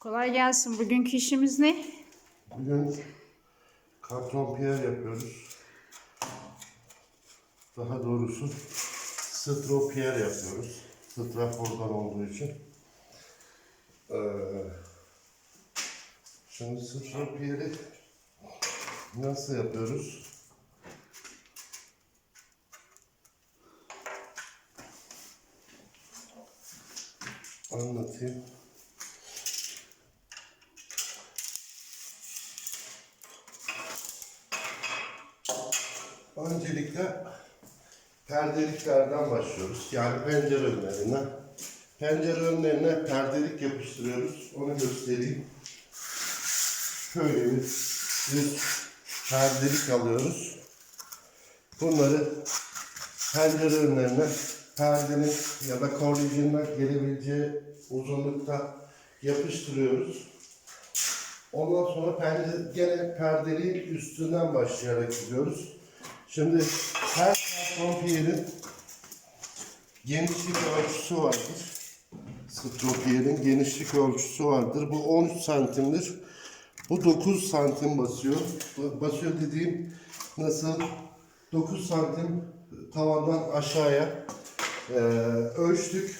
Kolay gelsin. Bugünkü işimiz ne? Bugün karton piyer yapıyoruz. Daha doğrusu stropiyer yapıyoruz. Strafordan olduğu için. Ee, şimdi stropiyeri nasıl yapıyoruz? Anlatayım. Öncelikle perdeliklerden başlıyoruz. Yani pencere önlerine. Pencere önlerine perdelik yapıştırıyoruz. Onu göstereyim. Şöyle bir düz perdelik alıyoruz. Bunları pencere önlerine perdenin ya da kornicinin gelebileceği uzunlukta yapıştırıyoruz. Ondan sonra perde, gene perdeliğin üstünden başlayarak gidiyoruz. Şimdi her karton piyerin genişlik ölçüsü vardır. Stropiyerin genişlik ölçüsü vardır. Bu 13 santimdir. Bu 9 santim basıyor. Basıyor dediğim nasıl? 9 santim tavandan aşağıya eee, ölçtük.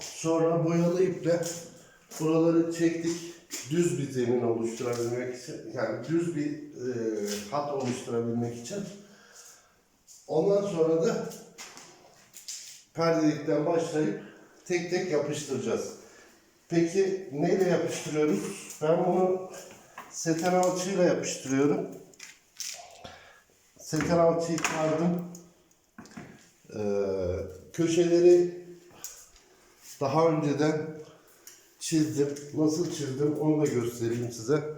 Sonra boyalı iple buraları çektik. Düz bir zemin oluşturabilmek için, yani düz bir e, hat oluşturabilmek için. Ondan sonra da perdelikten başlayıp tek tek yapıştıracağız. Peki neyle yapıştırıyoruz? Ben bunu seten alçıyla yapıştırıyorum. Seten alçıyı kardım. Ee, köşeleri daha önceden çizdim. Nasıl çizdim onu da göstereyim size.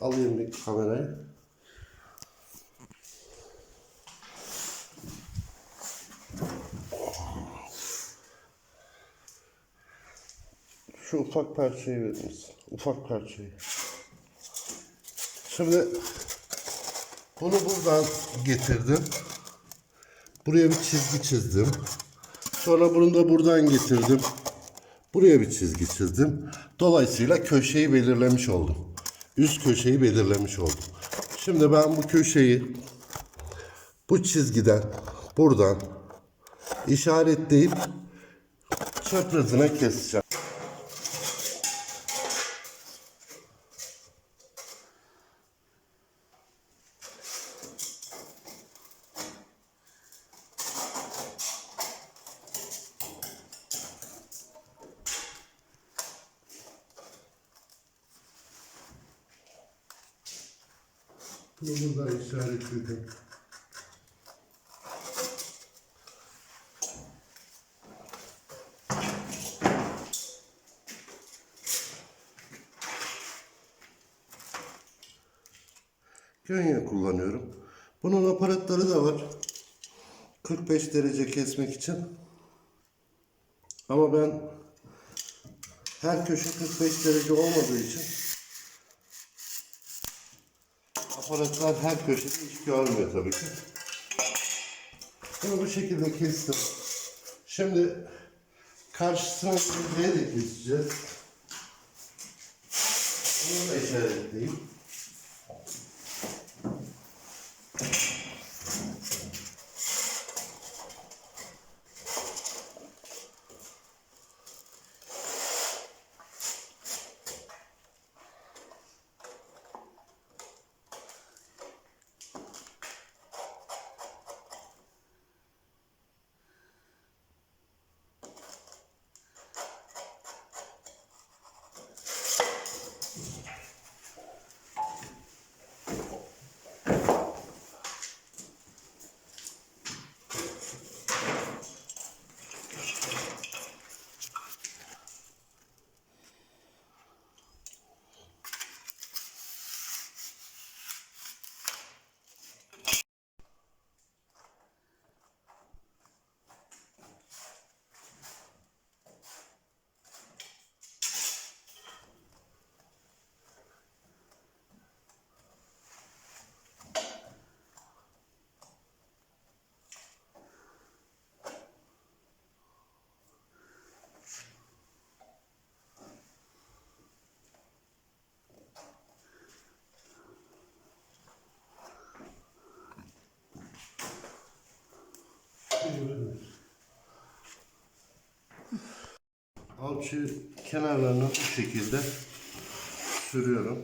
Alayım bir kamerayı. Şu ufak parçayı verir misin? Ufak parçayı. Şimdi bunu buradan getirdim. Buraya bir çizgi çizdim. Sonra bunu da buradan getirdim. Buraya bir çizgi çizdim. Dolayısıyla köşeyi belirlemiş oldum. Üst köşeyi belirlemiş oldum. Şimdi ben bu köşeyi bu çizgiden buradan işaretleyip çaprazına keseceğim. Bunu da işaretledim. Gönye kullanıyorum. Bunun aparatları da var. 45 derece kesmek için. Ama ben her köşe 45 derece olmadığı için aparatlar her köşede iş görmüyor tabii ki. Bunu bu şekilde kestim. Şimdi karşısına bir de keseceğiz. Bunu da işaretleyeyim. Alçı kenarlarını bu şekilde sürüyorum.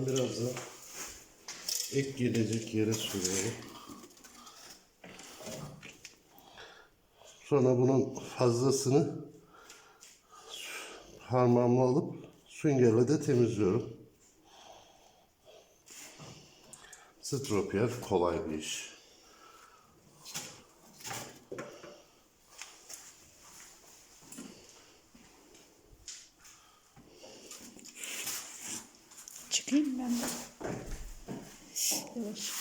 Hemen biraz da ek gelecek yere sürüyorum. Sonra bunun fazlasını parmağımla alıp süngerle de temizliyorum. Stropiyer kolay bir iş. Çıkayım ben de. Yavaş.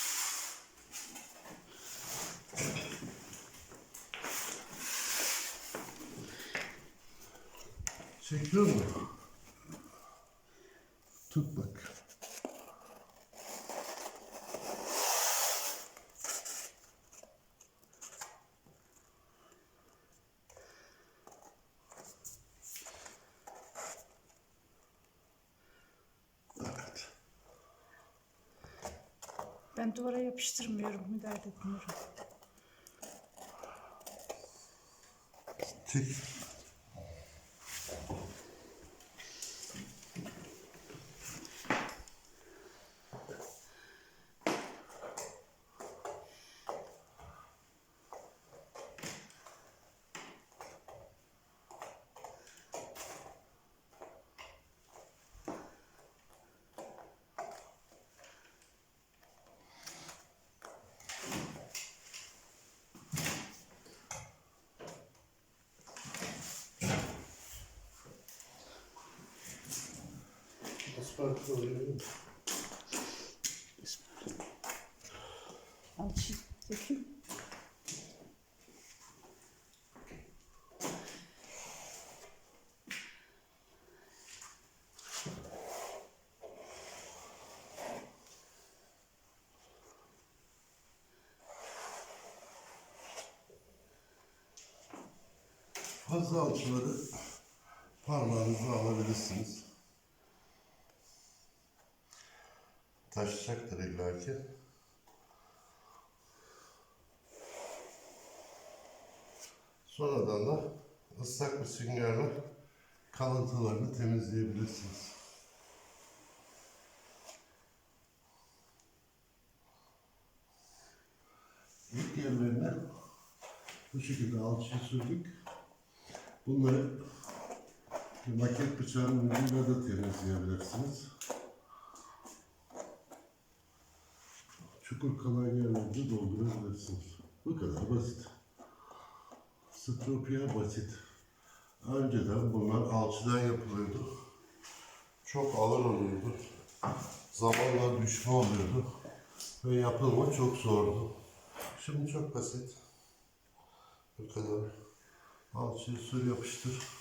Çekiyor mu? Tut bak. Ben duvara yapıştırmıyorum, müdahale etmiyorum. Oluyor. Alçı dökeyim. Fazla alçıları parmağınızla alabilirsiniz. Taşacaktır illaki. Sonradan da ıslak bir süngerle kalıntılarını temizleyebilirsiniz. İlk yerlerine bu şekilde alçıyı sürdük. Bunları bir maket bıçağının ucuyla da temizleyebilirsiniz. Çukur kalan yerlerde doldurabilirsiniz. Bu kadar basit. Stropiyer basit. Önceden bunlar alçıdan yapılıyordu. Çok ağır oluyordu. Zamanla düşme oluyordu. Ve yapılma çok zordu. Şimdi çok basit. Bu kadar. Alçıyı sür yapıştır.